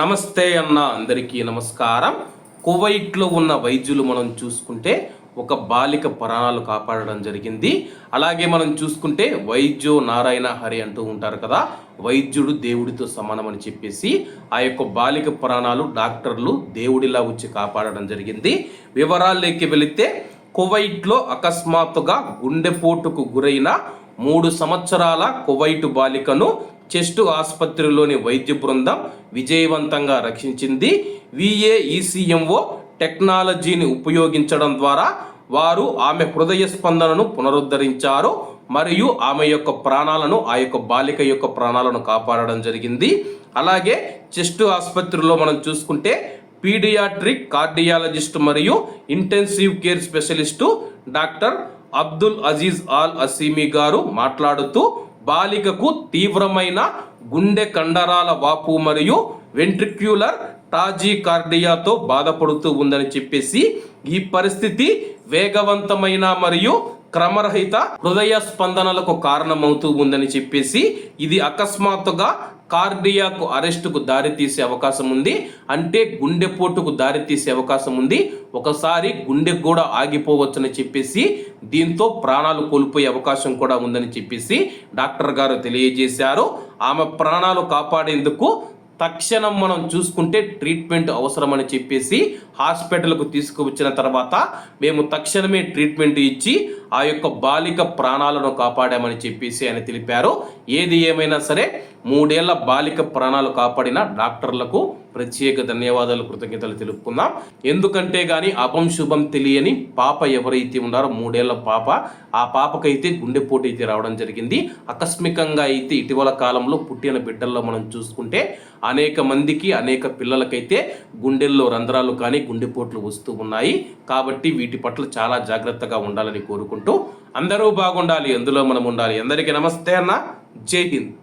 నమస్తే అన్న అందరికీ నమస్కారం. కువైట్లో ఉన్న వైద్యులు మనం చూసుకుంటే ఒక బాలిక ప్రాణాలు కాపాడడం జరిగింది. అలాగే మనం చూసుకుంటే వైద్యో నారాయణ హరి అంటూ ఉంటారు కదా వైద్యుడు దేవుడితో సమానం అని చెప్పేసి ఆ యొక్క బాలిక ప్రాణాలు డాక్టర్లు దేవుడిలా వచ్చి కాపాడడం జరిగింది. వివరాల్లోకి వెళితే కువైట్లో అకస్మాత్తుగా గుండెపోటుకు గురైన మూడు సంవత్సరాల కువైటు బాలికను చెస్ట్ ఆసుపత్రిలోని వైద్య బృందం విజయవంతంగా రక్షించింది. విఏఈసీఎంఓ టెక్నాలజీని ఉపయోగించడం ద్వారా వారు ఆమె హృదయ స్పందనను పునరుద్ధరించారు మరియు ఆమె యొక్క ప్రాణాలను ఆ యొక్క బాలిక యొక్క ప్రాణాలను కాపాడడం జరిగింది. అలాగే చెస్ట్ ఆసుపత్రిలో మనం చూసుకుంటే పీడియాట్రిక్ కార్డియాలజిస్ట్ మరియు intensive care specialist doctor Abdul Aziz Al Asimi గారు మాట్లాడుతూ బాలికకు తీవ్రమైన గుండె కండరాల వాపు మరియు వెంట్రిక్యులర్ టాజీ కార్డియాతో బాధపడుతూ ఉందని చెప్పేసి ఈ పరిస్థితి వేగవంతమైన మరియు క్రమరహిత హృదయ స్పందనలకు కారణమవుతూ ఉందని చెప్పేసి ఇది అకస్మాత్తుగా కార్డియాకు అరెస్టుకు దారితీసే అవకాశం ఉంది. అంటే గుండెపోటుకు దారితీసే అవకాశం ఉంది. ఒకసారి గుండె కూడా ఆగిపోవచ్చని చెప్పేసి దీంతో ప్రాణాలు కోల్పోయే అవకాశం కూడా ఉందని చెప్పేసి డాక్టర్ గారు తెలియజేశారు. ఆమె ప్రాణాలు కాపాడేందుకు తక్షణం మనం చూసుకుంటే ట్రీట్మెంట్ అవసరమని చెప్పేసి హాస్పిటల్కు తీసుకువచ్చిన తర్వాత మేము తక్షణమే ట్రీట్మెంట్ ఇచ్చి ఆ యొక్క బాలిక ప్రాణాలను కాపాడామని చెప్పేసి ఆయన తెలిపారు. ఏది ఏమైనా సరే మూడేళ్ళ బాలిక ప్రాణాలు కాపాడిన డాక్టర్లకు ప్రత్యేక ధన్యవాదాలు కృతజ్ఞతలు తెలుపుకుందాం. ఎందుకంటే గాని అపంశుభం తెలియని పాప ఎవరైతే ఉన్నారో మూడేళ్ళ పాప ఆ పాపకైతే గుండెపోటు అయితే రావడం జరిగింది. ఆకస్మికంగా అయితే ఇటీవల కాలంలో పుట్టిన బిడ్డల్లో మనం చూసుకుంటే అనేక మందికి అనేక పిల్లలకైతే గుండెల్లో రంధ్రాలు కానీ గుండెపోట్లు వస్తూ ఉన్నాయి. కాబట్టి వీటి పట్ల చాలా జాగ్రత్తగా ఉండాలని కోరుకుంటూ అందరూ బాగుండాలి. అందులో మనం ఉండాలి. అందరికీ నమస్తే అన్న. జై హింద్.